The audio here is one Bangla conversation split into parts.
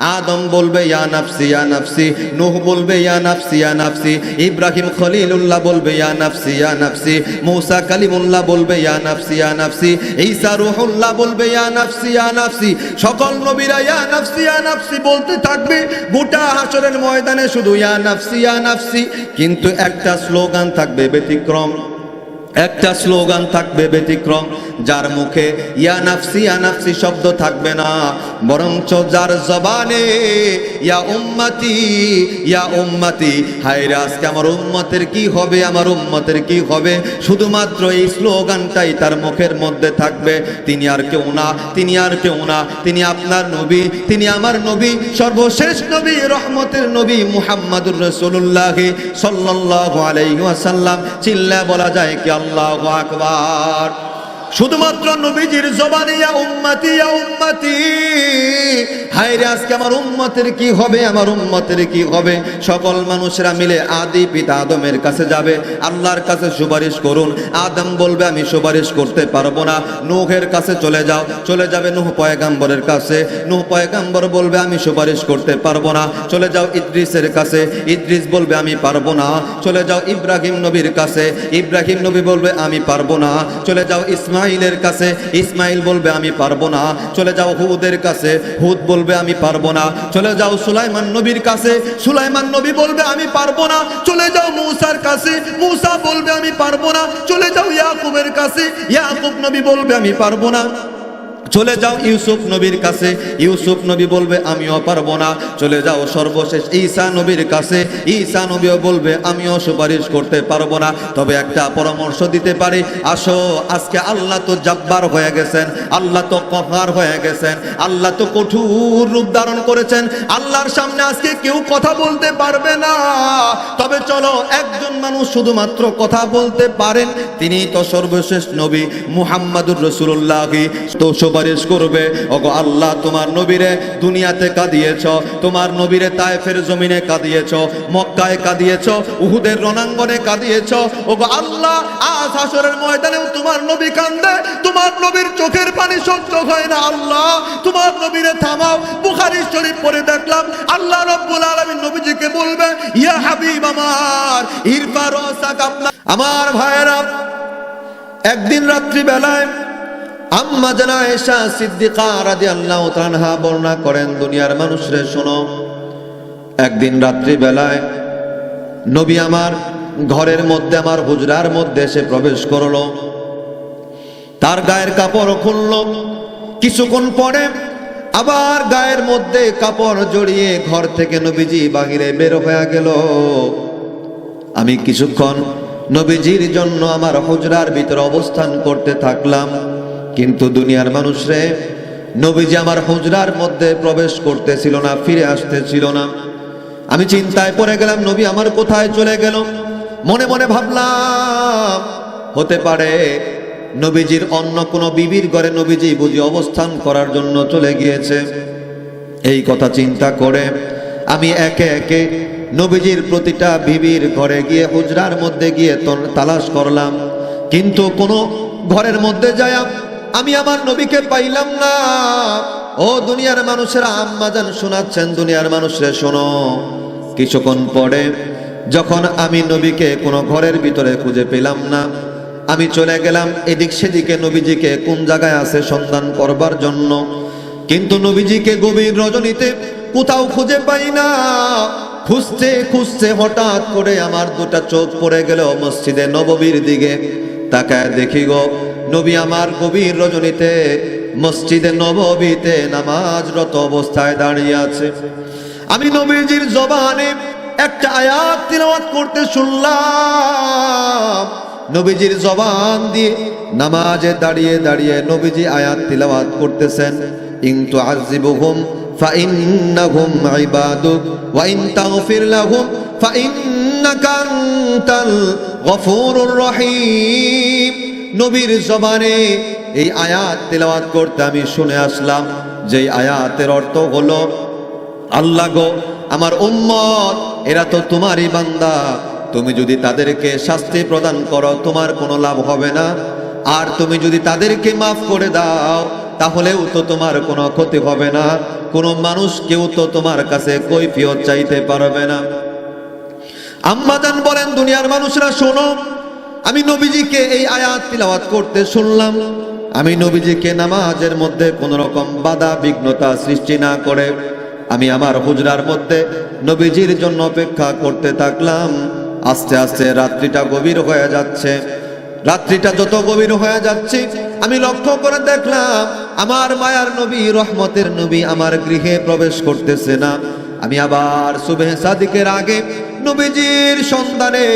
আদম বলবে, ইয়া নাফসি ইয়া নাফসি। নূহ বলবে, ইয়া নাফসি ইয়া নাফসি। ইব্রাহিম খলিলুল্লাহ বলবে, ইয়া নাফসি ইয়া নাফসি। মূসা কালিমুল্লাহ বলবে, ইয়া নাফসি ইয়া নাফসি। ঈসা রূহুল্লাহ বলবে, ইয়া নাফসি ইয়া নাফসি। সকল নবীরা, ইয়া নাফসি ইয়া নাফসি, বলতে থাকবে, গোটা হাসরের ময়দানে শুধু, ইয়া নাফসি ইয়া নাফসি। কিন্তু একটা স্লোগান থাকবে ব্যতিক্রম, একটা স্লোগান থাকবে ব্যতিক্রম। যার মুখে ইয়া নাফসি ইয়া নাফসি শব্দ থাকবে না, বরঞ্চ যার জবানে ইয়া উম্মতি ইয়া উম্মতি, হায়রে আজকে আমার উম্মতের কি হবে, আমার উম্মতের কি হবে? শুধুমাত্র এই স্লোগানটাই তার মুখের মধ্যে থাকবে। তিনি আর কেউ না, তিনি আর কেউ না, তিনি আপনার নবী, তিনি আমার নবী, সর্বশেষ নবী, রহমতের নবী মুহাম্মাদুর রসুল্লাহ সাল্লাল্লাহু আলাইহি ওয়াসাল্লাম। চিল্লা বলা যায় কি আল্লাহু আকবার। শুধুমাত্র নবীজির জবানিয়া উম্মতি উম্মতি। হায় রে আজকে আমার উম্মতের কি হবে? আমার উম্মতের কি হবে? সকল মানুষরা মিলে আদি পিতা আদমের কাছে যাবে। আল্লাহর কাছে সুপারিশ করুন। আদম বলবে, আমি সুপারিশ করতে পারব না। নুহের কাছে চলে যাও। চলে যাবে নুহ পয়গাম্বরের কাছে। নুহ পয়গাম্বর বলবে, আমি সুপারিশ করতে পারব না। চলে যাও ইদ্রিসের কাছে। ইদ্রিস বলবে, আমি পারব না। চলে যাও ইব্রাহিম নবীর কাছে। ইব্রাহিম নবী বলবে, আমি পারব না। চলে যাও ইসমাইলের কাছে। ইসমাইল বলবে, আমি পারব না। চলে যাও হুদের কাছে। হুদ বলবে আমি পারব না। চলে যাও সুলাইমান নবীর কাছে। সুলাইমান নবী বলবে, আমি পারব না। চলে যাও মূসার কাছে। মূসা বলবে, আমি পারব না। চলে যাও ইয়াকুবের কাছে। ইয়াকুব নবী বলবে, আমি পারব না। চলে যাও ইউসুফ নবীর কাছে। ইউসুফ নবী বলবে, আমিও পারব না। চলে যাও সর্বশেষ ঈসা নবীর কাছে। ঈসা নবীও বলবে, আমিও সুপারিশ করতে পারব না। তবে একটা পরামর্শ দিতে পারি, আসো, আজকে আল্লাহ তো জাব্বার হয়ে গেছেন, আল্লাহ তো কহার হয়ে গেছেন, আল্লাহ তো কঠোর রূপ ধারণ করেছেন। আল্লাহর সামনে আজকে কেউ কথা বলতে পারবে না। তবে চলো, একজন মানুষ শুধুমাত্র কথা বলতে পারেন। তিনি তো সর্বশেষ নবী মুহাম্মাদুর রসুল্লাহ তো সুপারিশ করবে। ওগো আল্লাহ, তোমার নবীরে দুনিয়াতে কাঁদিয়েছ, তোমার নবীরে তায়েফের জমিনে কাঁদিয়েছ, মক্কায় কাঁদিয়েছ, উহুদের রণাঙ্গনে কাঁদিয়েছ। ওগো আল্লাহ, আজ হাসরের ময়দানেও তোমার নবী কান্দে, তোমার নবীর চোখের পানি সহ্য হয় না। আল্লাহ, তোমার নবীরে থামাও। বুখারী শরীফ পড়ে দেখলাম, আল্লাহ রব্বুল আলামিন নবীজিকে বলবে, ইয়া হাবিব আমার, ইরফা রসাক আপনার আমার ভাইয়েরা, একদিন রাত্রি বেলায় আম্মা জানা এসা সিদ্দিকা রাদিয়াল্লাহু তাআলা বর্ণনা করেন, দুনিয়ার মানুষরে শোনো, একদিন রাত্রি বেলায় নবী আমার ঘরের মধ্যে, আমার হুজরার মধ্যে এসে প্রবেশ করল। তার গায়ের কাপড় খুলল। কিছুক্ষণ পরে আবার গায়ের মধ্যে কাপড় জড়িয়ে ঘর থেকে নবীজি বাহিরে বের হয়ে গেল। আমি কিছুক্ষণ নবীজির জন্য আমার হুজরার ভিতরে অবস্থান করতে থাকলাম। কিন্তু দুনিয়ার মানুষরে নবীজি আমার হুজরার মধ্যে প্রবেশ করতেছিল না, ফিরে আসতেছিল না। আমি চিন্তায় পড়ে গেলাম, নবী আমার কোথায় চলে গেল? মনে মনে ভাবলাম, হতে পারে নবীজির অন্য কোনো বিবির ঘরে নবীজি বুঝি অবস্থান করার জন্য চলে গিয়েছে। এই কথা চিন্তা করে আমি একে একে নবীজির প্রতিটা বিবির ঘরে গিয়ে হুজরার মধ্যে গিয়ে তালাশ করলাম। কিন্তু কোনো ঘরের মধ্যে যায় আমি আমার নবীকে পাইলাম না। ও দুনিয়ার মানুষেরা আম্মাজান শোনাচ্ছেন দুনিয়ার মানুষরা, শোনো। কিছুক্ষণ পরে যখন আমি নবীকে কোনো ঘরের ভিতরে খুঁজে পেলাম না, আমি চলে গেলাম এদিক সেদিকে নবীজিকে কোন জায়গায় আছে সন্ধান করবার জন্য। কিন্তু নবীজিকে গভীর রজনীতে কোথাও খুঁজে পাই না। খুঁজতে খুঁজতে হঠাৎ করে আমার দুটা চোখ পড়ে গেল মসজিদে নববীর দিকে। তাকায় দেখি গো নবী আমার গভীর রজনীতে, মসজিদে নববীতে নামাজরত অবস্থায় দাঁড়িয়ে আছে। আমি নবীজির জবানে একটা আয়াত তিলাওয়াত করতে শুনলাম। নবীজির জবান দিয়ে নামাজে দাঁড়িয়ে দাঁড়িয়ে নবীজি আয়াত তিলাওয়াত করতেছেন। ইনতু আজিবুহুম ইবাদুক, ওয়া ইন তাগফির লাহুম ফাইন্নাকা আনতাল গফুরুর রহিম। নবীর জবানে এই আয়াত তেলাওয়াত করতে আমি শুনে আসলাম। যেই আয়াতের অর্থ হলো, আল্লাহ গো, আমার উম্মত, এরা তো তোমারই বান্দা। তুমি যদি তাদেরকে শাস্তি প্রদান করো, তোমার কোনো লাভ হবে না। আর তুমি যদি তাদেরকে মাফ করে দাও, তাহলেও তো তোমার কোনো ক্ষতি হবে না। কোনো মানুষ কেউ তো তোমার কাছে কৈফিয়ত চাইতে পারবে না। আম্মাদান বলেন, দুনিয়ার মানুষরা শোনো আমি নবীজিকে এই আয়াত তিলাওয়াত করতে শুনলাম। আমি নবীজিকে নামাজের মধ্যে কোন রকম বাধা, বিঘ্নতা সৃষ্টি না করে আমি আমার হুজরার মধ্যে নবীজির জন্য অপেক্ষা করতে থাকলাম। আস্তে আস্তে রাত্রিটা গভীর হয়ে যাচ্ছে। রাত্রিটা যত গভীর হয়ে যাচ্ছে, আমি লক্ষ্য করে দেখলাম আমার মায়ার নবী, রহমতের নবী আমার গৃহে প্রবেশ করতেছে না। আমি আবার সুবেহ সাদিকের আগে নবীজির সন্ধানে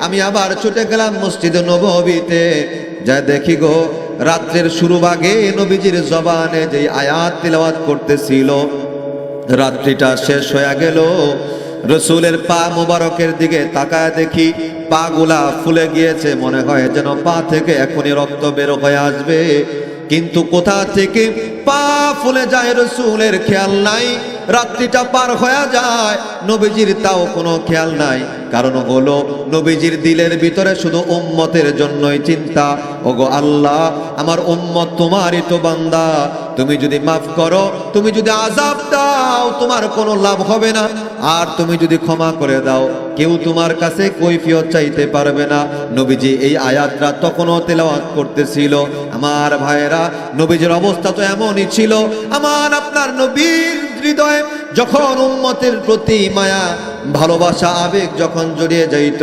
আমি আবার ছুটে গেলাম মসজিদে নববীতে। যা দেখি গো, রাত্রের শুরু ভাগে নবীজির জবানে যে আয়াত তিলাওয়াত করতেছিল, রাত্রিটা শেষ হয়ে গেল। রসুলের পা মুবারকের দিকে তাকায় দেখি পা গুলা ফুলে গিয়েছে, মনে হয় যেন পা থেকে এখনই রক্ত বের হয়ে আসবে। কিন্তু কোথা থেকে পা ফুলে যায় রসুলের খেয়াল নাই। রাত্রিটা পার হয়ে যায়। নবীজির তাও কোনো খেয়াল নাই। কারণ হলো, নবীজির দিলের ভিতরে শুধু উম্মতের জন্যই চিন্তা। ওগো আল্লাহ, আমার উম্মত তোমারই তো বান্দা। তুমি যদি মাফ করো, তুমি যদি আজাব দাও, তোমার কোনো লাভ হবে না। আর তুমি যদি ক্ষমা করে দাও, কেউ তোমার কাছে কৈফিয়ত চাইতে পারবে না। নবীজি এই আয়াতটা তখনও তেলাওয়াত করতেছিল। আমার ভাইয়েরা, নবীজির অবস্থা তো এমনই ছিল। আমার আপনার নবীর হৃদয়ে যখন উম্মতের প্রতি মায়া ভালোবাসা আবেগ যখন জড়িয়ে যাইত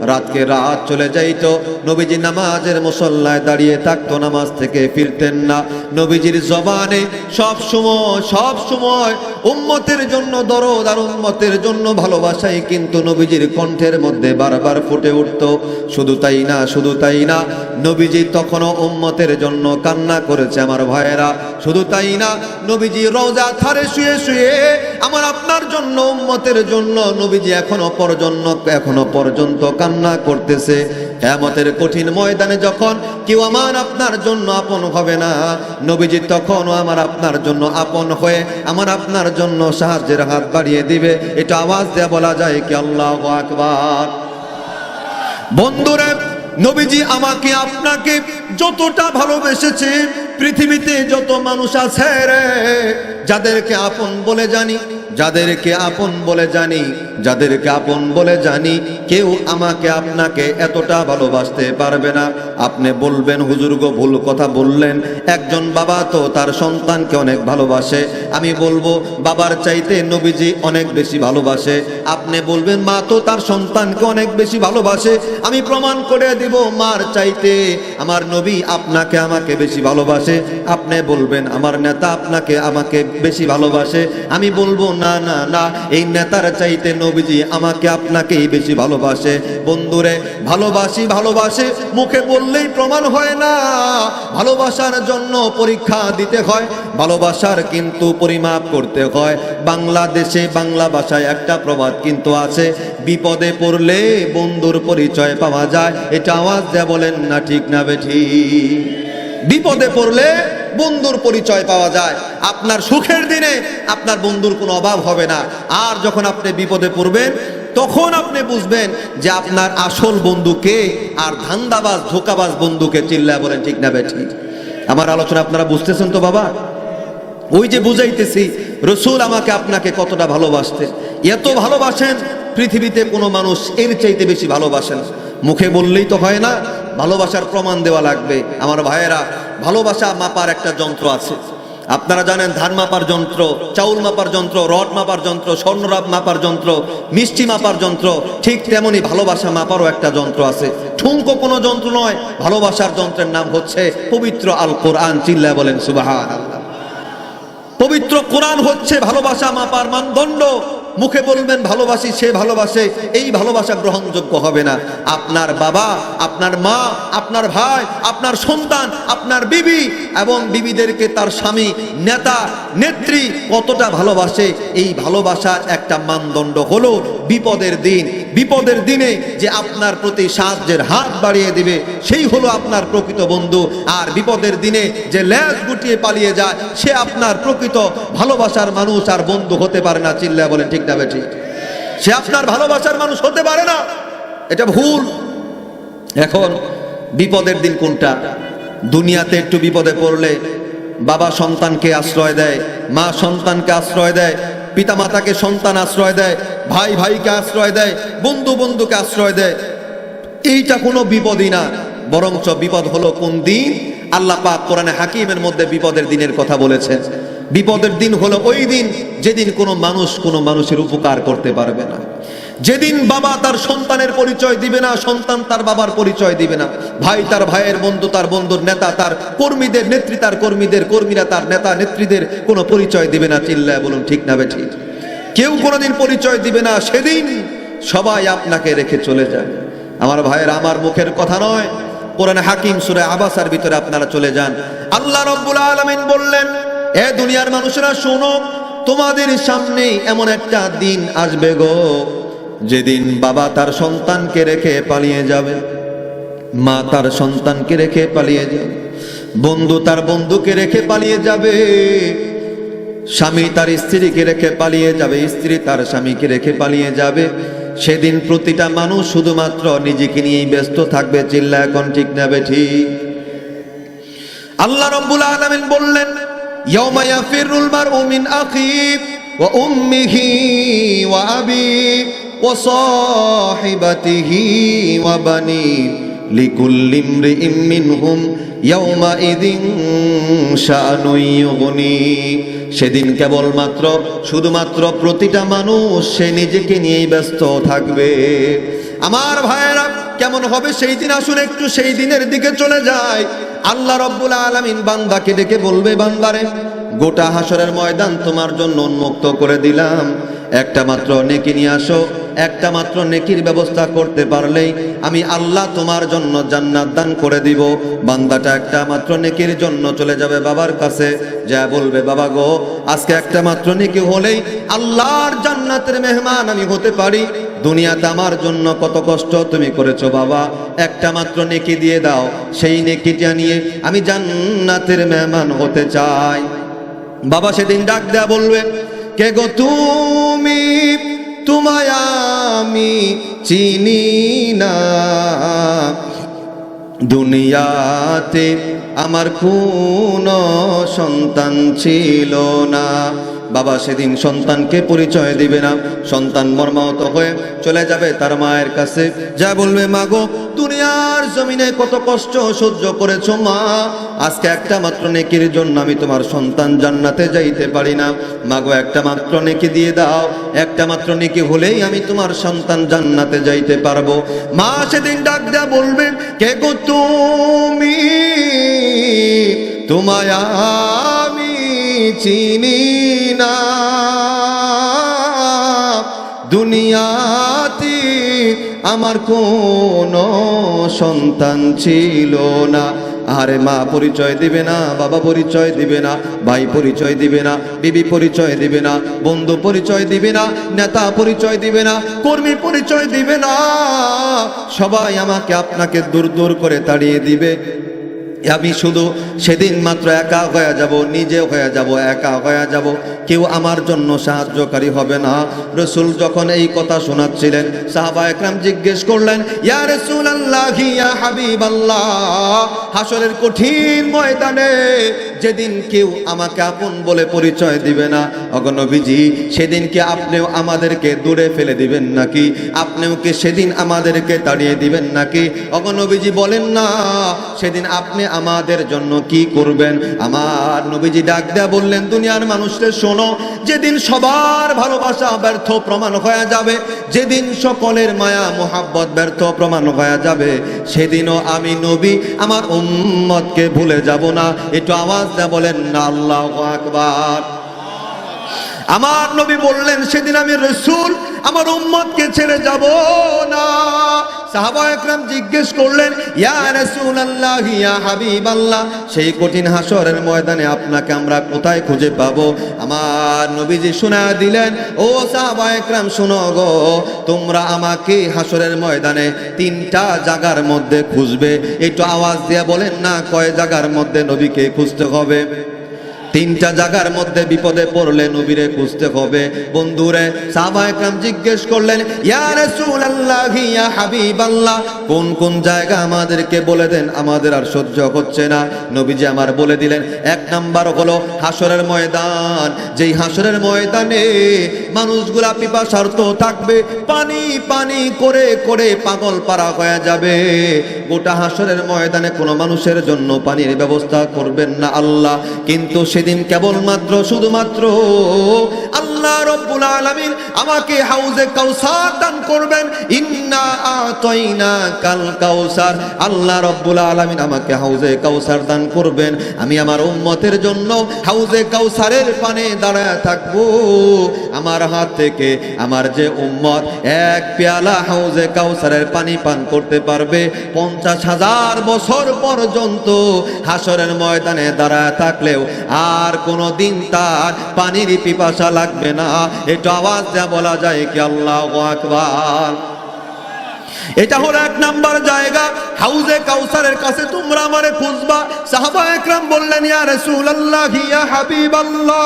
রাতকে রাত চলে যাইত, নবীজি নামাজের মুসল্লায় দাঁড়িয়ে থাকতো, নামাজ থেকে ফিরতেন না। নবীজির জবানে সব সময় সব সময় উম্মতের জন্য দরদ আর উম্মতের জন্য ভালোবাসাই কিন্তু নবীজির কণ্ঠের মধ্যে বারবার ফুটে উঠত। শুধু তাই না, শুধু তাই না, নবীজি তখনও উম্মতের জন্য কান্না করেছে আমার ভাইয়েরা। শুধু তাই না, নবীজি রোজা থারে শুয়ে শুয়ে আমার আপনার জন্য, উম্মতের জন্য, নবীজি এখনও পর্যন্ত এখনও পর্যন্ত কান্না করতেছে। কেমতের কঠিন ময়দানে যখন কেউ আমার আপনার জন্য আপন হবে না, নবীজি তখনও আমার আপনার জন্য আপন হয়ে আমার আপনার জন্য সাহায্যের হাত বাড়িয়ে দিবে। এটা আওয়াজ দেয়া বলা যায় কি আল্লাহ আকবার। বন্ধুরা, নবীজি আমাকে আপনাকে যতটা ভালোবেসেছে, পৃথিবীতে যত মানুষ আছে রে, যাদেরকে আপন বলে জানি যাদেরকে আপন বলে জানি, যাদেরকে আপন বলে জানি, কেউ আমাকে, আপনাকে এতটা ভালোবাসতে পারবে না। আপনি বলবেন, হুজুর গো, ভুল কথা বললেন। একজন বাবা তো তার সন্তানকে অনেক ভালোবাসে। আমি বলব, বাবার চাইতে নবীজি অনেক বেশি ভালোবাসে। আপনি বলবেন, মা তো তার সন্তানকে অনেক বেশি ভালোবাসে। আমি প্রমাণ করে দিব, মার চাইতে আমার নবী আপনাকে আমাকে বেশি ভালোবাসে। আপনি বলবেন, আমার নেতা আপনাকে আমাকে বেশি ভালোবাসে। আমি বলব না না না। এই নেতার চাইতে নবীজি আমাকে আপনাকেই বেশি ভালোবাসে। বন্ধুরে, ভালোবাসি, ভালোবাসে, মুখে বললেই প্রমাণ হয় না। ভালোবাসার জন্য পরীক্ষা দিতে হয়, ভালোবাসার কিন্তু পরিমাপ করতে হয়। বাংলাদেশে বাংলা ভাষায় একটা প্রবাদ কিন্তু আছে, বিপদে পড়লে বন্ধুর পরিচয় পাওয়া যায়। এটা আওয়াজ দেয়া বলেন না ঠিক না বেঠি বিপদে পড়লে বন্ধুর পরিচয় পাওয়া যায়। আপনার সুখের দিনে আপনার বন্ধুর কোনো অভাব হবে না। আর যখন আপনি বিপদে পড়বেন, তখন আপনি বুঝবেন যে আপনার আসল বন্ধুকে আর ধান্দাবাজ, ধোকাবাজ বন্ধুকে চিল্লায় বলেন, ঠিক না বেঠি। আমার আলোচনা আপনারা বুঝতেছেন তো বাবা? ওই যে বুঝাইতেছি, রসুল আমাকে আপনাকে কতটা ভালোবাসতে এত ভালোবাসেন, পৃথিবীতে কোনো মানুষ এর চাইতে বেশি ভালোবাসেন মুখে বললেই তো হয় না, ভালোবাসার প্রমাণ দেওয়া লাগবে। আমার ভাইয়েরা ভালোবাসা মাপার একটা যন্ত্র আছে। আপনারা জানেন ধান মাপার যন্ত্র, চাউল মাপার যন্ত্র, রড মাপার যন্ত্র স্বর্ণরাব মাপার যন্ত্র, মিষ্টি মাপার যন্ত্র, ঠিক তেমনি ভালোবাসা মাপারও একটা যন্ত্র আছে। ঠুঙ্কো কোনো যন্ত্র নয়, ভালোবাসার যন্ত্রের নাম হচ্ছে পবিত্র আল কোরআন চিল্লা বলেন আল্লাহ পবিত্র কোরআন হচ্ছে ভালোবাসা মাপার মানদণ্ড। মুখে বলবেন, ভালোবাসি, সে ভালোবাসে, এই ভালোবাসা গ্রহণযোগ্য হবে না। আপনার বাবা, আপনার মা, আপনার ভাই, আপনার সন্তান, আপনার বিবি এবং বিবিদেরকে তার স্বামী, নেতা, নেত্রী কতটা ভালোবাসে, এই ভালোবাসার একটা মানদণ্ড হলো বিপদের দিন। বিপদের দিনে যে আপনার প্রতি সাহায্যের হাত বাড়িয়ে দিবে, সেই হলো আপনার প্রকৃত বন্ধু। আর বিপদের দিনে যে ল্যাজ গুটিয়ে পালিয়ে যায়, সে আপনার প্রকৃত ভালোবাসার মানুষ আর বন্ধু হতে পারে না। চিল্লা বলেন, ঠিক না বেঠিক। সে আপনার ভালোবাসার মানুষ হতে পারে না। এটা ভুল। এখন বিপদের দিন কোনটা? দুনিয়াতে একটু বিপদে পড়লে বাবা সন্তানকে আশ্রয় দেয়, মা সন্তানকে আশ্রয় দেয়, পিতামাতাকে সন্তান আশ্রয় দেয়, ভাই ভাইকে আশ্রয় দেয়, বন্ধু বন্ধুকে আশ্রয় দেয়। এইটা কোনো বিপদই না। বরঞ্চ বিপদ হলো কোন দিন? আল্লাহ পাক কোরআনে হাকিমের মধ্যে বিপদের দিনের কথা বলেছেন। বিপদের দিন হলো ওই দিন যেদিন কোনো মানুষ কোনো মানুষের উপকার করতে পারবে না। যেদিন বাবা তার সন্তানের পরিচয় দিবে না, সন্তান তার বাবার পরিচয় দিবে না। ভাই তার ভাইয়ের বন্ধু, তার বন্ধুর নেতা, তার কর্মীদের নেত্রী, তার কর্মীদের কর্মীরা, তার নেতা, নেত্রীদের কোনো পরিচয় দিবে না, চিল্লায় বলুন ঠিক না ঠিক কেউ কোনোদিন পরিচয় দিবে না, সেদিন সবাই আপনাকে রেখে চলে যায়। আমার ভাইয়ের আমার মুখের কথা নয়, কোরআনে হাকিম সুরে আবাসার ভিতরে আপনারা চলে যান। আল্লাহ রব্বুল আলামিন বললেন এ দুনিয়ার মানুষেরা শোনো, তোমাদের সামনেই এমন একটা দিন আসবে গো। যেদিন বাবা তার সন্তানকে রেখে পালিয়ে যাবে, মা তার সন্তানকে রেখে পালিয়ে যাবে, বন্ধু তার বন্ধুকে রেখে পালিয়ে যাবে, স্বামী তার স্ত্রীকে রেখে পালিয়ে যাবে, স্ত্রী তার স্বামীকে রেখে পালিয়ে যাবে। সেদিন প্রতিটা মানুষ শুধুমাত্র নিজেকে নিয়েই ব্যস্ত থাকবে, চিল্লা এখন ঠিক নেবে ঠিক। আল্লাহ রব্বুল আলামিন বললেন ওয়া উম্মিহি ওয়া আবিহি ওয়া সাহিবাতিহি ওয়া বানি লিকুল্লি ইমরিইম মিনহুম ইয়াউমা ইদিন শাআনু ইউগনি সেদিন কেবলমাত্র, শুধুমাত্র প্রতিটা মানুষ সে নিজেকে নিয়েই ব্যস্ত থাকবে। আমার ভাইয়েরা কেমন হবে সেই দিন আসুন একটু সেই দিনের দিকে চলে যায় আল্লাহ রব্বুল আলমিন বান্দাকে ডেকে বলবে, বান্দারে, গোটা হাসরের ময়দান তোমার জন্য উন্মুক্ত করে দিলাম। একটা মাত্র নেকি নিয়ে আসো, একটা মাত্র নেকির ব্যবস্থা করতে পারলেই আমি আল্লাহ তোমার জন্য জান্নাত দান করে দিব। বান্দাটা একটা মাত্র নেকির জন্য চলে যাবে বাবার কাছে। যা বলবে, বাবা গো, আজকে একটা মাত্র নেকি হলেই আল্লাহর জান্নাতের মেহমান আমি হতে পারি। দুনিয়াতে আমার জন্য কত কষ্ট তুমি করেছ, বাবা। একটা মাত্র নেকি দিয়ে দাও। সেই নেকিটা নিয়ে আমি জান্নাতের মেহমান হতে চাই। বাবা সেদিন ডাক দেয়া বলবে, কে গো তুমি তোমায় আমি চিনি না। দুনিয়াতে আমার কোন সন্তান ছিল না। বাবা সেদিন সন্তানকে পরিচয় দিবে না। সন্তান মর্মাহত হয়ে চলে যাবে তার মায়ের কাছে। যা বলবে, মা গো, দুনিয়ার জমিনে কত কষ্ট সহ্য করেছ, মা। আজকে একটা মাত্র নেকির জন্য আমি তোমার সন্তান জান্নাতে যাইতে পারি না। মা গো, একটা মাত্র নেকি দিয়ে দাও। একটা মাত্র নেকি হলেই আমি তোমার সন্তান জান্নাতে যাইতে পারব। মা সেদিন ডাক দেয়া বলবে, কে গো তুমি? তোমায় চিনি না। দুনিয়াতে আমার কোনো সন্তান ছিল না। আরে মা পরিচয় দিবে না, বাবা পরিচয় দিবে না, ভাই পরিচয় দিবে না, বিবি পরিচয় দিবে না, বন্ধু পরিচয় দিবে না, নেতা পরিচয় দিবে না, কর্মী পরিচয় দিবে না। সবাই আমাকে আপনাকে দূর দূর করে তাড়িয়ে দিবে। আমি শুধু সেদিন মাত্র একা হয়ে যাব, নিজে হয়ে যাব, একা হয়ে যাব। কেউ আমার জন্য সাহায্যকারী হবে না। রসুল যখন এই কথা শোনাচ্ছিলেন, সাহাবা একরাম জিজ্ঞেস করলেন, ইয়া হাসরের কঠিন ময়দানে যেদিন কেউ আমাকে আপন বলে পরিচয় দিবে না? অগণবিজি সেদিন কি আপনিও আমাদেরকে দূরে ফেলে দিবেন নাকি? আপনিও কি সেদিন আমাদেরকে তাড়িয়ে দিবেন নাকি? অগণবিজি বলেন, না, সেদিন আপনি আমাদের জন্য কি করবেন? আমার নবীজি ডাক দেয়া বললেন, দুনিয়ার মানুষদের শোনো, যেদিন সবার ভালোবাসা ব্যর্থ প্রমাণ হয়ে যাবে, যেদিন সকলের মায়া, মোহাব্বত ব্যর্থ প্রমাণ হয়ে যাবে, সেদিনও আমি নবী, আমার উম্মতকে ভুলে যাব না। একটু আওয়াজ দেয়া বলেন না আল্লাহ আকবার। আমার নবী বললেন, সেদিন আমি রসুল, আমার উম্মতকে ছেড়ে যাব না। সাহাবা একরাম জিজ্ঞেস করলেন, ইয়া রাসূল আল্লাহ ইয়া হাবিব আল্লাহ সেই কঠিন হাসরের ময়দানে আপনাকে আমরা কোথায় খুঁজে পাবো? আমার নবীজি শোনা দিলেন, ও সাহাবা একরাম, শোনো গো, তোমরা আমাকে হাসরের ময়দানে তিনটা জায়গার মধ্যে খুঁজবে। একটু আওয়াজ দিয়ে বলেন না, কয় জায়গার মধ্যে নবীকে খুঁজতে হবে? তিনটা জায়গার মধ্যে বিপদে পড়লে নবীরে খুঁজতে হবে। বন্ধুরে, সাহাবা একরাম জিজ্ঞেস করলেন কোন কোন জায়গা আমাদেরকে বলে দেন? আমাদের আর সহ্য হচ্ছে না। নবীজি আমার বলে দিলেন, এক নাম্বার হলো হাসরের ময়দান। যেই হাসরের ময়দানে মানুষগুলা পিপাসার্থ থাকবে, পানি পানি করে করে পাগল পারা হয়ে যাবে। গোটা হাসরের ময়দানে কোনো মানুষের জন্য পানির ব্যবস্থা করবেন না আল্লাহ। কিন্তু সেদিন কেবলমাত্র, শুধুমাত্র আল্লাহ রব্বুল আলামিন আমাকে হাউজে কাউসার দান করবেন। ইন্না আতাইনা কাল কাউসার। আল্লাহ রব্বুল আলামিন আমাকে হাউজে কাউসার দান করবেন। আমি আমার উম্মতের জন্য হাউজে কাউসারের পানে দাঁড়ায় থাকব। আমার হাত থেকে আমার যে উম্মত এক পেয়ালা হাউজে কাউসারের পানি পান করতে পারবে। পঞ্চাশ হাজার বছর পর্যন্ত হাসরের ময়দানে দাঁড়ায় থাকলেও আর কোনো দিন তার পানির পিপাসা লাগবে না। এটা আওয়াজ যা বলা যায় কি, আল্লাহ আকবার। এটা হলো এক নাম্বার জায়গা। হাউজে কাউসারের কাছে তোমরা আমারে খুঁজবা। সাহাবা একরাম বললেন, ইয়া রাসূলুল্লাহ, ইয়া হাবিবাল্লাহ।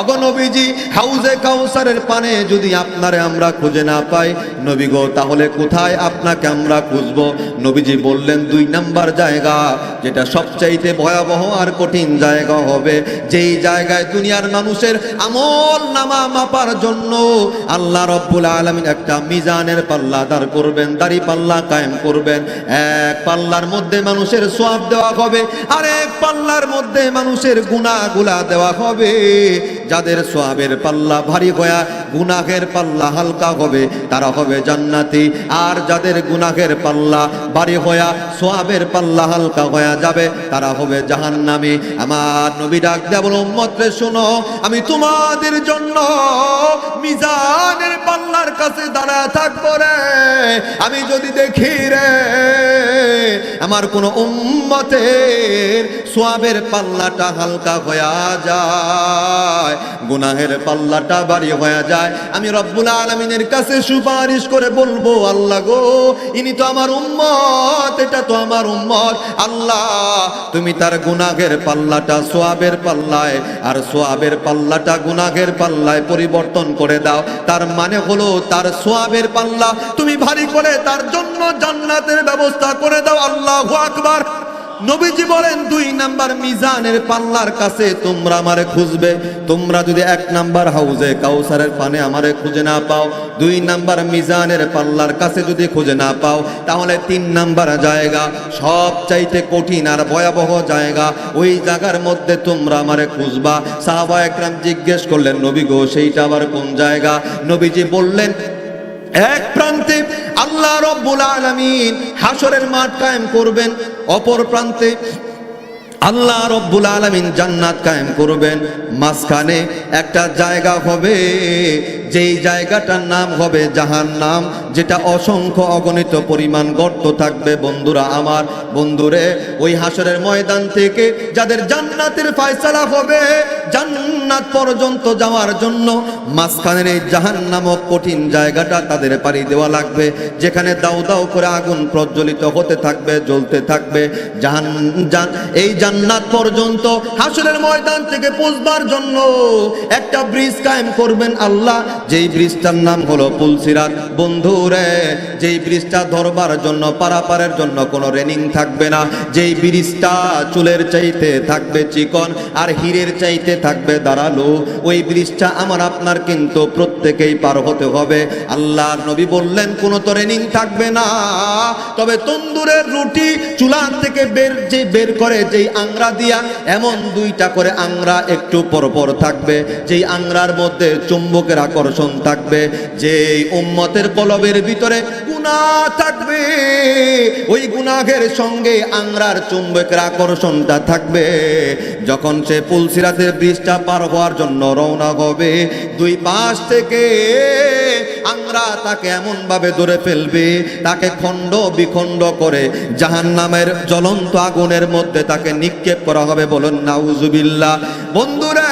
অগনবীজি হাউজে কাউসারের পানে যদি আপনারে আমরা খুঁজে না পাই, নবী গো, তাহলে কোথায় আপনাকে আমরা খুঁজবো? নবীজি বললেন, দুই নাম্বার জায়গা, যেটা সবচাইতে ভয়াবহ আর কঠিন জায়গা হবে, যেই জায়গায় দুনিয়ার মানুষের আমল নামা মাপার জন্য আল্লাহ রব্বুল আলামিন একটা মিজানের পাল্লা দাঁড় করবেন, দাড়ি পাল্লা কায়েম করবেন। এক পাল্লার মধ্যে মানুষের সোয়াব দেওয়া হবে, আর এক পাল্লার মধ্যে মানুষের গুণাগুলা দেওয়া হবে। যাদের সোয়াবের পাল্লা ভারী হয়া গুনাহের পাল্লা হালকা হবে, তারা হবে জান্নাতি। আর যাদের গুনাহের পাল্লা ভারী হয়া সোয়াবের পাল্লা হালকা হয়ে যাবে, তারা হবে জাহান্নামী। আমার নবী ডাক দেয়া বলো শোনো, আমি তোমাদের জন্য মিজানের পাল্লার কাছে দাঁড়ায় থাকব। রে আমি যদি দেখি রে, আমার কোন উম্মতের সোয়াবের পাল্লাটা হালকা হয়ে যায়, গুনাহের পাল্লাটা বাড়ি হয়ে যায়। আমি রব্বুল আলমিনের কাছে সুপারিশ করে বলব, আল্লাহ গো, ইনি তো আমার উম্মত, এটা তো আমার উম্মত। আল্লাহ, তুমি তার গুনাহের পাল্লাটা সোয়াবের পাল্লায় আর সোয়াবের পাল্লাটা গুনাহের পাল্লায় পরিবর্তন করে দাও। তার মানে হলো, তার সোয়াবের পাল্লা তুমি ভারী করে তার জন্য জান্নাতের ব্যবস্থা করে দাও, আল্লাহ আকবার। নবীজি বলেন, দুই নাম্বার মিজানের পাল্লার কাছে তোমরা আমারে খুঁজবে। তোমরা যদি এক নাম্বার হাউজে কাউসারের পানে আমারে খুঁজে না পাও, দুই নাম্বার মিজানের পাল্লার কাছে যদি খুঁজে না পাও, তাহলে তিন নাম্বার জায়গা সব চাইতে কঠিন আর ভয়াবহ জায়গা, ওই জায়গার মধ্যে তোমরা আমারে খুঁজবা। সাহাবা একরাম জিজ্ঞেস করলেন, নবী গো, সেইটা আবার কোন জায়গা? নবীজি বললেন এক প্রান্তে আল্লাহ রব্বুল আলামিন হাসরের মাঠ কায়েম করবেন, অপর প্রান্তে আল্লাহ রব্বুল আলামিন জান্নাত কায়েম করবেন। মাঝখানে একটা জায়গা হবে, যেই জায়গাটার নাম হবে জাহান নাম যেটা অসংখ্য অগণিত পরিমাণ গর্ত থাকবে। বন্ধুরা আমার, বন্ধুরে, ওই হাসরের ময়দান থেকে যাদের জান্নাতের ফয়সালা হবে জান্নাত পর্যন্ত যাওয়ার জন্য মাঝখানের এই জাহান্নামক কঠিন জায়গাটা তাদের পাড়ি দেওয়া লাগবে। যেখানে দাউ দাউ করে আগুন প্রজ্বলিত হতে থাকবে, জ্বলতে থাকবে। জাহান এই জান্নাত পর্যন্ত হাসরের ময়দান থেকে পৌঁছবার জন্য একটা ব্রিজ কায়েম করবেন আল্লাহ। যেই ব্রিজটার নাম হলো পুলসিরাত। বন্ধুরে, যেই ব্রিজটা ধরবার জন্য, পারাপারের জন্য কোনো রেনিং থাকবে না। যেই ব্রিজটা চুলের চাইতে থাকবে চিকন, আর হীরের চাইতে থাকবে দাঁড়াল ওই ব্রিজটা আমার আপনার কিন্তু প্রত্যেকেই পার হতে হবে। আল্লাহর নবী বললেন, কোনো তো রেনিং থাকবে না। তবে তন্দুরের রুটি চুলা থেকে বের যে বের করে, যেই আংরা দিয়া, এমন দুইটা করে আংরা একটু পরপর থাকবে। যেই আংরার মধ্যে চুম্বকের আকর্ষণ থাকবে, যেই উম্মতের কলবের ভিতরে গুণা থাকবে, ওই গুনাহের সঙ্গে আংরার চুম্বকের আকর্ষণটা থাকবে। যখন সে পুলসিরাতের ব্রিজটা পার হওয়ার জন্য রওনা হবে। দুই পাশ থেকে আমরা তাকে এমন ভাবে ধরে ফেলবে, তাকে খণ্ড বিখণ্ড করে জাহান নামের জ্বলন্ত আগুনের মধ্যে তাকে নিক্ষেপ করা হবে বলুন নাউজুবিল্লাহ। বন্ধুরা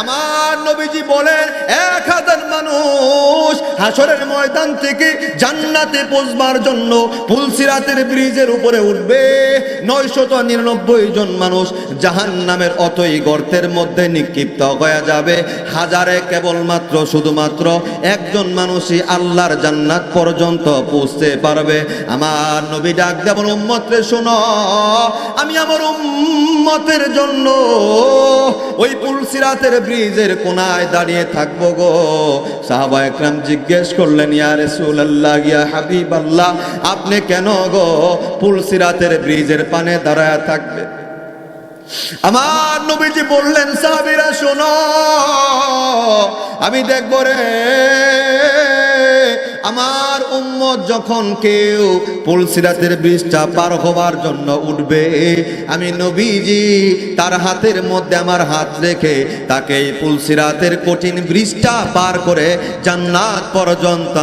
আমার নবীজি বলেন, এক হাজার মানুষ হাসরের ময়দান থেকে জান্নাতে পৌঁছবার জন্য পুলসিরাতের ব্রিজের উপরে উঠবে। নয়শত নিরানব্বই জন মানুষ জাহান নামের অতই গর্তের মধ্যে নিক্ষিপ্ত হয়ে যাবে। হাজারে কেবলমাত্র, শুধুমাত্র একজন মানুষই আল্লাহর জান্নাত পর্যন্ত পৌঁছতে পারবে। আমার নবী ডাক দেবন উম্মতরে শোনো, আমি আমার উম্মতের জন্য ওই পুলসিরাতের ব্রিজের কোনায় দাঁড়িয়ে থাকব গো। সাহাবা একরাম জিজ্ঞেস করলেন, ইয়া রাসূলুল্লাহ, ইয়া হাবিবাল্লাহ, আপনি কেন গো পুলসিরাতের ব্রিজের পানে দাঁড়ায় থাকবে আমার নবীজি বললেন, সাহাবীরা, শোনো, আমি দেখব রে আমার উম্মত যখন কেউ পুলসিরাতের ব্রিজটা পার হওয়ার জন্য উঠবে, আমি নবীজি তার হাতের মধ্যে আমার হাত রেখে তাকে এই পুলসিরাতের কঠিন বৃষ্টা পার করে জান্নাত পর্যন্ত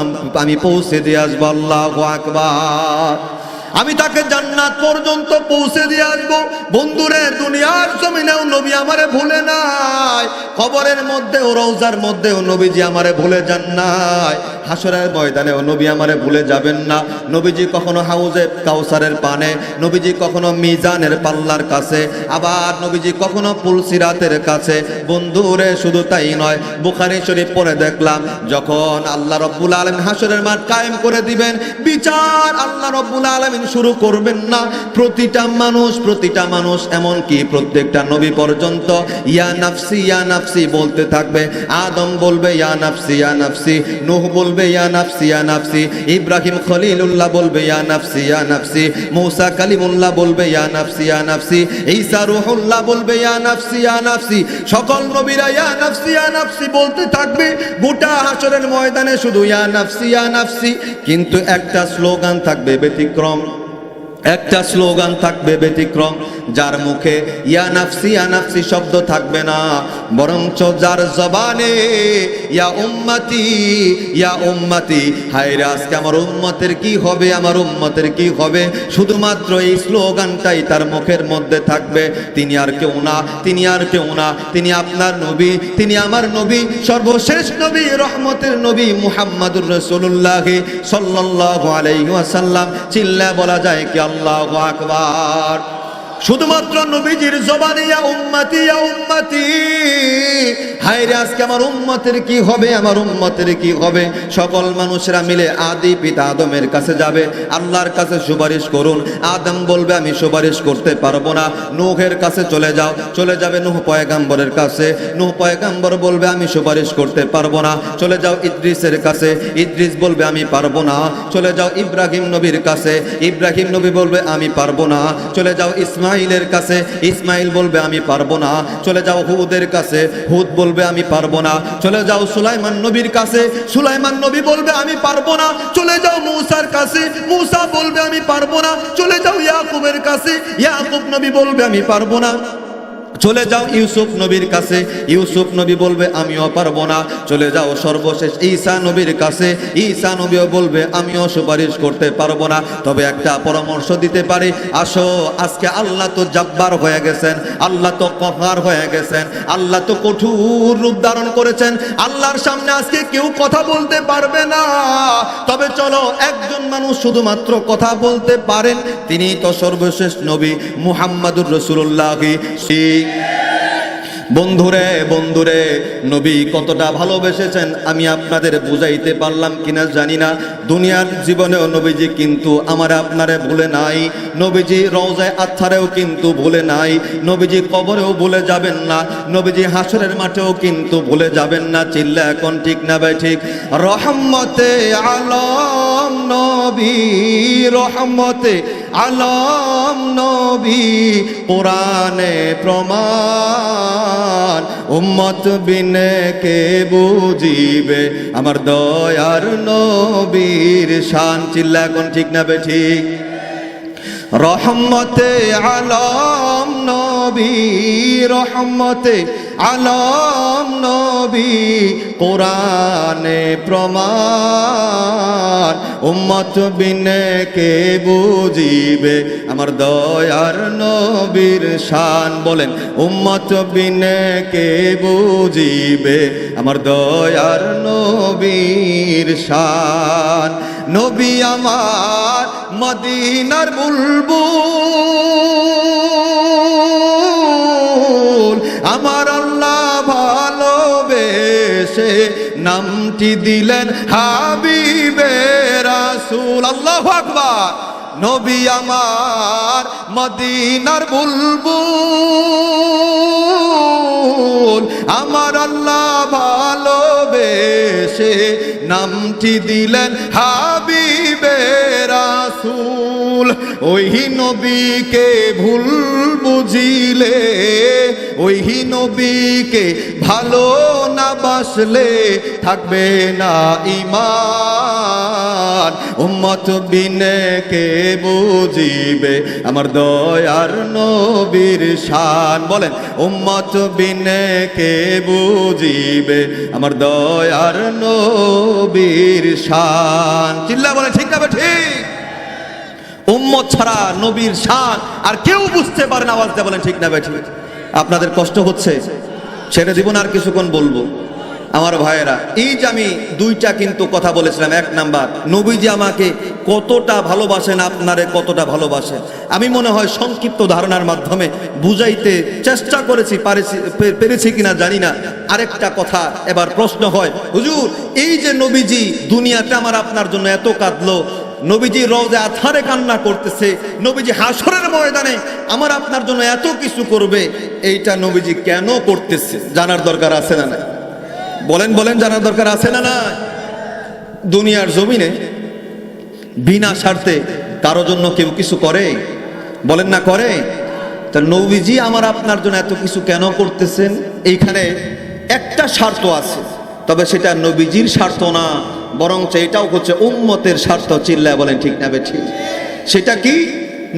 আমি পৌঁছে দিয়ে আসব। আল্লাহ আকবার। আমি তাকে জান্নাত পর্যন্ত পৌঁছে দিয়ে আসব। বন্ধুরে, দুনিয়ার জমিনেও নবী আমারে ভুলে নাই। খবরের মধ্যেও রৌজার মধ্যেও নবীজি আমারে ভুলে যান নাই। হাসরের ময়দানেও নবী আমারে ভুলে যাবেন না। নবীজি কখনো হাউজে কাউসারের পানে, নবীজি কখনো মিজানের পাল্লার কাছে, আবার নবীজি কখনো পুলসিরাতের কাছে। বন্ধুরে, শুধু তাই নয়, বুখারি শরীফ পরে দেখলাম, যখন আল্লাহ রব্বুল আলম হাসরের মাঠ কায়েম করে দিবেন, বিচার আল্লাহ রব্বুল আলমিন শুরু করবেন না। প্রতিটা মানুষ প্রতিটা মানুষ, এমনকি প্রত্যেকটা নবী পর্যন্ত, ইয়া নাফসি ইয়া নাফসি বলতে থাকবে। আদম বলবে, ইয়া নাফসি ইয়া নাফসি। নূহ বলবে, ইয়া নাফসি ইয়া নাফসি। ইব্রাহিম খলিলুল্লাহ বলবে, ইয়া নাফসি ইয়া নাফসি। মূসা কালিমুল্লাহ বলবে, ইয়া নাফসি ইয়া নাফসি। ঈসা রূহুল্লাহ বলবে, ইয়া নাফসি ইয়া নাফসি। সকল নবীরা ইয়া নাফসি ইয়া নাফসি বলতে থাকবে। গোটা হাসরের ময়দানে শুধু ইয়া নাফসি ইয়া নাফসি। কিন্তু একটা স্লোগান থাকবে, ব্যতিক্রম। একটা স্লোগান থাকবে ব্যতিক্রম। যার মুখে ইয়া নাফসি ইয়া নাফসি শব্দ থাকবে না, বরঞ্চ যার জবানে ইয়া উম্মতি ইয়া উম্মতি হায় রে আজকে আমার উম্মতের কি হবে, আমার উম্মতের কি হবে? শুধুমাত্র এই স্লোগানটাই তার মুখের মধ্যে থাকবে। তিনি আর কেউ না, তিনি আর কেউ না, তিনি আপনার নবী, তিনি আমার নবী, সর্বশেষ নবী, রহমতের নবী মুহাম্মাদুর রসুল্লাহ সাল্লাল্লাহু আলাইহি ওয়াসাল্লাম। চিল্লা বলা যায় কি আল্লাহু আকবার। শুধুমাত্র নবীজির জবানিয়া উম্মতি উম্মতি। হায় রে আজকে আমার উম্মতের কি হবে? আমার উম্মতের কি হবে? সকল মানুষরা মিলে আদি পিতা আদমের কাছে যাবে। আল্লাহর কাছে সুপারিশ করুন। আদম বলবে, আমি সুপারিশ করতে পারব না। নুহের কাছে চলে যাও। চলে যাবে নুহ পয়গাম্বরের কাছে। নুহ পয়গাম্বর বলবে, আমি সুপারিশ করতে পারব না। চলে যাও ইদ্রিসের কাছে। ইদ্রিস বলবে, আমি পারব না। চলে যাও ইব্রাহিম নবীর কাছে। ইব্রাহিম নবী বলবে, আমি পারব না। চলে যাও ইসমাইলের কাছে। ইসমাইল বলবে, আমি পারব না। চলে যাও হুদের কাছে। হুদ বলবে আমি পারব না। চলে যাও সুলাইমান নবীর কাছে। সুলাইমান নবী বলবে, আমি পারব না। চলে যাও মৌসার কাছে। মৌসা বলবে, আমি পারব না। চলে যাও ইয়াকুবের কাছে। ইয়াকুব নবী বলবে, আমি পারব না। চলে যাও ইউসুফ নবীর কাছে। ইউসুফ নবী বলবে, আমিও পারব না। চলে যাও সর্বশেষ ঈসা নবীর কাছে। ঈসা নবীও বলবে, আমিও সুপারিশ করতে পারব না। তবে একটা পরামর্শ দিতে পারি, আসো, আজকে আল্লাহ তো জাব্বার হয়ে গেছেন, আল্লাহ তো কহার হয়ে গেছেন, আল্লাহ তো কঠোর রূপ ধারণ করেছেন। আল্লাহর সামনে আজকে কেউ কথা বলতে পারবে না। তবে চলো, একজন মানুষ শুধুমাত্র কথা বলতে পারেন। তিনি তো সর্বশেষ নবী মুহাম্মাদুর রসুল্লাহ বন্ধুরে বন্ধুরে, নবী কতটা ভালোবেসেছেন আমি আপনাদের বুঝাইতে পারলাম কিনা জানি না। দুনিয়ার জীবনেও নবীজি কিন্তু আমার আপনারে ভুলে নাই। নবীজি রওজায় আত্মারেও কিন্তু ভুলে নাই। নবীজি কবরেও ভুলে যাবেন না। নবীজি হাসরের মাঠেও কিন্তু ভুলে যাবেন না। চিল্লা এখন ঠিক না ভাই ঠিক। রহমতে আলম নবী, রহমতে আলম নবী, কোরআনে প্রমাণ। উম্মত বিনে কে বুঝিবে? আমার দয়ার নবীর শান। চিল্লা কোন ঠিক না বে ঠিক? রহমতে আলম নবী, রহমতে আলম নবী, কোরআনে প্রমাণ, উম্মত বিনে কে বুঝিবে? আমার দয়ার নবীর শান বলেন, উম্মত বিনে কে বুঝিবে? আমার দয়ার নবীর শান, নবী আমার মদিনার বুলবুল। আমার আল্লাহ ভালোবেসে নামটি দিলেন হাবিবে রাসূল। আল্লাহু আকবার। নবী আমার মদিনার বুলবুল। আমার আল্লাহ ভালোবেসে নামটি দিলেন হাবিবে রাসূল ওই নবীকে ভুল বুঝিলে ওই নবীকে ভালো না বাসলে থাকবে না ইমান উম্মত বিনে কে বুঝিবে? আমার দয়ার নবীর শান। বলেন, উম্মত বিনে কে বুঝিবে? আমার দয়ার নবীর শান। চিল্লা বলে, ঠিক না ঠিক। উম্মত ছাড়া নবীর শান আর কেউ বুঝতে পারে না আওয়াজ বলেন, ঠিক না বে ঠিক। আপনাদের কষ্ট হচ্ছে ছেড়ে দিব না আর কিছুক্ষণ বলব। আমার ভাইয়েরা, এই যে আমি দুইটা কিন্তু কথা বলেছিলাম, এক নাম্বার, নবীজি আমাকে কতটা ভালোবাসেন, আপনারে কতটা ভালোবাসেন। আমি মনে হয় সংক্ষিপ্ত ধারণার মাধ্যমে বুঝাইতে চেষ্টা করেছি পেরেছি কিনা জানি না। আরেকটা কথা, এবার প্রশ্ন হয়, হুজুর, এই যে নবীজি দুনিয়াতে আমার আপনার জন্য এত কাঁদলো নবীজি রোজে আথারে কান্না করতেছে, নবীজি হাসরের ময়দানে আমার আপনার জন্য এত কিছু করবে, এইটা নবীজি কেন করতেছে? জানার দরকার আছে না না বলেন বলেন, জানার দরকার আছে না না দুনিয়ার জমিনে বিনা স্বার্থে কারও জন্য কেউ কিছু করে? বলেন না, করে? তা নবীজি আমার আপনার জন্য এত কিছু কেন করতেছেন? এইখানে একটা স্বার্থ আছে, তবে সেটা নবীজির স্বার্থ না। বরং এটাও হচ্ছে উম্মতের স্বার্থ চিল্লায় বলেন ঠিক না বে ঠিক সেটা কি?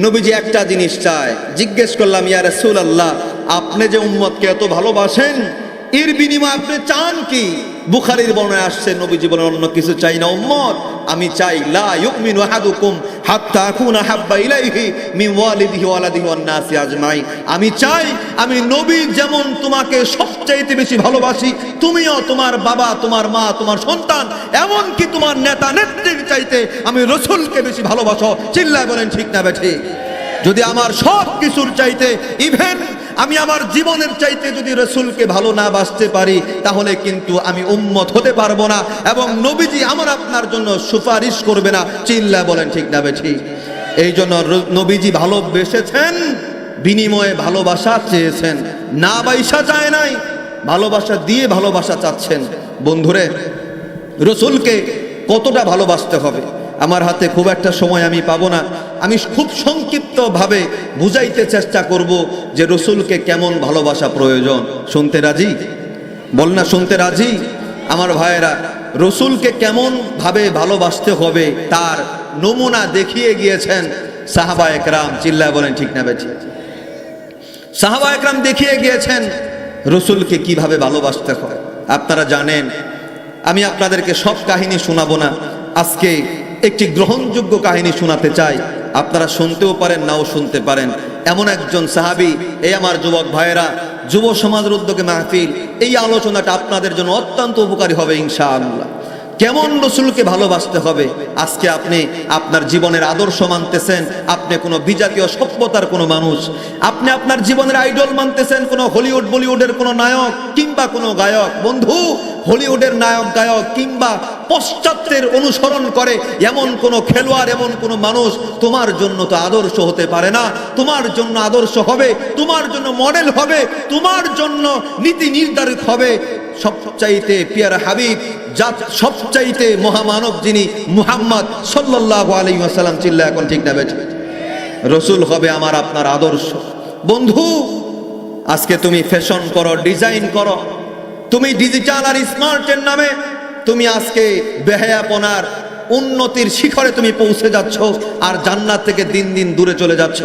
নবীজি একটা জিনিস চায়। জিজ্ঞেস করলাম ইয়ার রাসূল আল্লাহ আপনি যে উম্মতকে এত ভালোবাসেন, এর বিনিময়ে আপনি চান কি? বুখারির বর্ণায় আসছে, নবীজি বলেন, অন্য কিছু চাই না উম্মত, আমি চাই, লা ইউমিনু আহাদুকুম আজমাই আমি চাই আমি নবী যেমন তোমাকে সবচাইতে বেশি ভালোবাসি, তুমিও তোমার বাবা, তোমার মা, তোমার সন্তান, এমনকি তোমার নেতা নেত্রীর চাইতে আমি রসুলকে বেশি ভালোবাসো। চিল্লায় বলেন, ঠিক না বেঠি? যদি আমার সব কিছুর চাইতে ইভেন আমি আমার জীবনের চাইতে যদি রসুলকে ভালো না বাসতে পারি, তাহলে কিন্তু আমি উম্মত হতে পারব না এবং নবীজি আমার আপনার জন্য সুপারিশ করবে না। চিল্লা বলেন, ঠিক না ঠিক এই জন্য নবীজি ভালোবেসেছেন, বিনিময়ে ভালোবাসা চেয়েছেন। না বাইসা চায় নাই, ভালোবাসা দিয়ে ভালোবাসা চাচ্ছেন। বন্ধুরে, রসুলকে কতটা ভালোবাসতে হবে? আমার হাতে খুব একটা সময় আমি পাবো না। আমি খুব সংক্ষিপ্তভাবে বুঝাইতে চেষ্টা করব যে রসুলকে কেমন ভালোবাসা প্রয়োজন। শুনতে রাজি? বল না, শুনতে রাজি? আমার ভাইয়েরা, রসুলকে কেমন ভাবে ভালোবাসতে হবে তার নমুনা দেখিয়ে গিয়েছেন সাহাবা একরাম। চিল্লায় বলেন, ঠিক না বেঠি সাহাবা একরাম দেখিয়ে গিয়েছেন রসুলকে কীভাবে ভালোবাসতে হয়। আপনারা জানেন, আমি আপনাদেরকে সব কাহিনী শোনাবো না। আজকে একটি গ্রহণযোগ্য কাহিনী শোনাতে চাই। আপনারা শুনতেও পারেন, নাও শুনতে পারেন। এমন একজন সাহাবি, এই আমার যুবক ভাইয়েরা, যুব সমাজের উদ্যোগে মাহফিল, এই আলোচনাটা আপনাদের জন্য অত্যন্ত উপকারী হবে ইনশাআল্লাহ। কেমন রসুলকে ভালোবাসতে হবে? আজকে আপনি আপনার জীবনের আদর্শ মানতেছেন, আপনি কোনো বিজাতীয় সভ্যতার কোনো মানুষ, আপনি আপনার জীবনের আইডল মানতেছেন, কোনো হলিউড, বলিউডের কোনো নায়ক কিংবা কোনো গায়ক। বন্ধু, হলিউডের নায়ক, গায়ক কিংবা পশ্চাত্যের অনুসরণ করে, এমন কোনো খেলোয়াড়, এমন কোনো মানুষ তোমার জন্য তো আদর্শ হতে পারে না। তোমার জন্য আদর্শ হবে, তোমার জন্য মডেল হবে, তোমার জন্য নীতি নির্ধারিত হবে। সবচাইতে পিয়ার হাবিব যা সবচাইতে মহামানব যিনি মুহাম্মদ সাল্লাল্লাহু আলাইহি ওয়াসাল্লাম চিল্লা এখন ঠিক না বেঠে। রসুল হবে আমার আপনার আদর্শ। বন্ধু, আজকে তুমি ফ্যাশন করো ডিজাইন করো। তুমি ডিজিটাল আর স্মার্টের নামে তুমি আজকে বেহায়াপনার উন্নতির শিখরে তুমি পৌঁছে যাচ্ছ আর জান্নাত থেকে দিন দিন দূরে চলে যাচ্ছ।